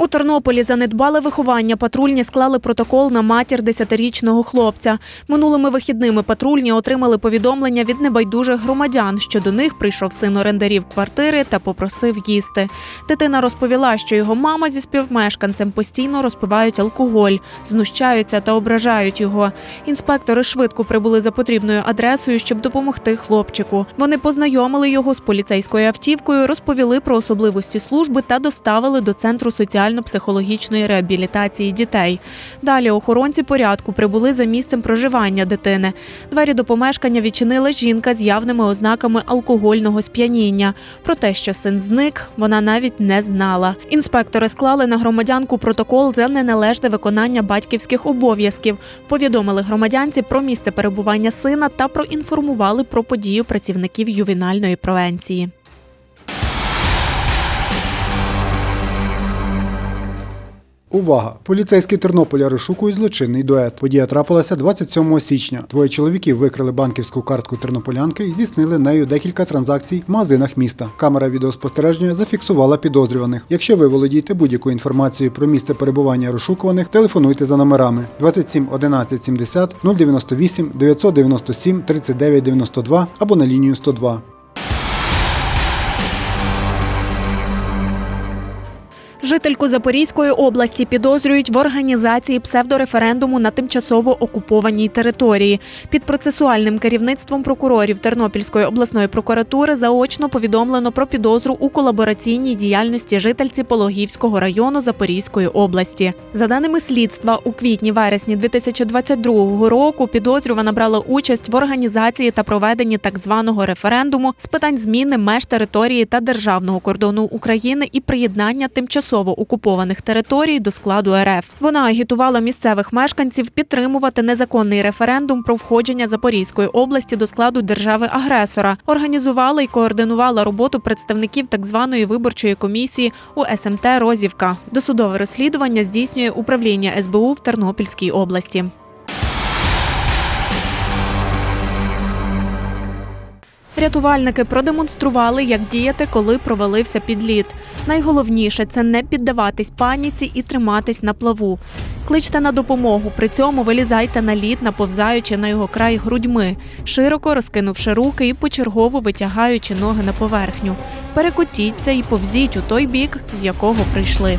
У Тернополі за недбале виховання патрульні склали протокол на матір десятирічного хлопця. Минулими вихідними патрульні отримали повідомлення від небайдужих громадян, що до них прийшов син орендарів квартири та попросив їсти. Дитина розповіла, що його мама зі співмешканцем постійно розпивають алкоголь, знущаються та ображають його. Інспектори швидко прибули за потрібною адресою, щоб допомогти хлопчику. Вони познайомили його з поліцейською автівкою, розповіли про особливості служби та доставили до центру соціально-психологічної реабілітації дітей. Далі охоронці порядку прибули за місцем проживання дитини. Двері до помешкання відчинила жінка з явними ознаками алкогольного сп'яніння. Про те, що син зник, вона навіть не знала. Інспектори склали на громадянку протокол за неналежне виконання батьківських обов'язків. Повідомили громадянці про місце перебування сина та проінформували про подію працівників ювенальної превенції. Увага! Поліцейські Тернополя розшукують злочинний дует. Подія трапилася 27 січня. Двоє чоловіків викрили банківську картку тернополянки і здійснили нею декілька транзакцій в магазинах міста. Камера відеоспостереження зафіксувала підозрюваних. Якщо ви володієте будь-якою інформацією про місце перебування розшукуваних, телефонуйте за номерами 27 11 70 098 997 39 92 або на лінію 102. Жительку Запорізької області підозрюють в організації псевдореферендуму на тимчасово окупованій території. Під процесуальним керівництвом прокурорів Тернопільської обласної прокуратури заочно повідомлено про підозру у колабораційній діяльності жительці Пологівського району Запорізької області. За даними слідства, у квітні-вересні 2022 року підозрювана брала участь в організації та проведенні так званого референдуму з питань зміни меж території та державного кордону України і приєднання тимчасово окупованих територій до складу РФ. Вона агітувала місцевих мешканців підтримувати незаконний референдум про входження Запорізької області до складу держави-агресора, організувала і координувала роботу представників так званої виборчої комісії у СМТ Розівка. Досудове розслідування здійснює управління СБУ в Тернопільській області. Рятувальники продемонстрували, як діяти, коли провалився підліт. Найголовніше це не піддаватись паніці і триматись на плаву. Кличте на допомогу, при цьому вилізайте на лід, наповзаючи на його край грудьми, широко розкинувши руки і почергово витягаючи ноги на поверхню. Перекотіться і повзіть у той бік, з якого прийшли.